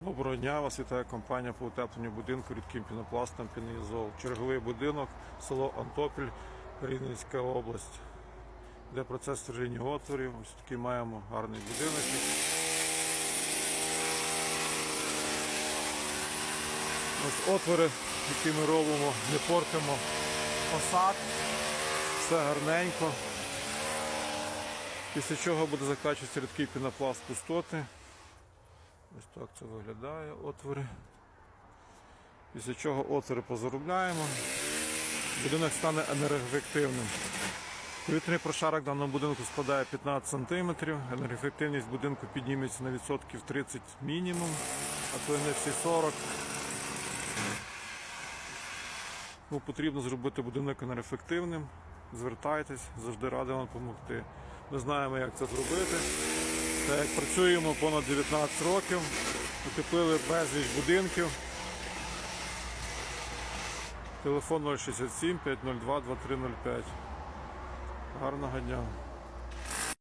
Доброго дня, вас вітає компанія по утепленню будинку рідким пінопластом Пінеїзол. Черговий будинок, село Антопіль, Рівненська область, де процес створення отворів. Ось такий маємо гарний будинок. Ось отвори, які ми робимо, не портимо фасад, все гарненько. Після чого буде закачуватися рідкий пінопласт пустоти. Ось так це виглядає отвори. Після чого отвори позаробляємо. Будинок стане енергоефективним. Повітряний прошарок даного будинку складає 15 см. Енергоефективність будинку підніметься на відсотків 30 мінімум, а то й не всі 40. Тому потрібно зробити будинок енергоефективним. Звертайтесь, завжди радий вам допомогти. Ми знаємо, як це зробити. Так як працюємо понад 19 років, утеплили безліч будинків. Телефон 067 502 2305. Гарного дня.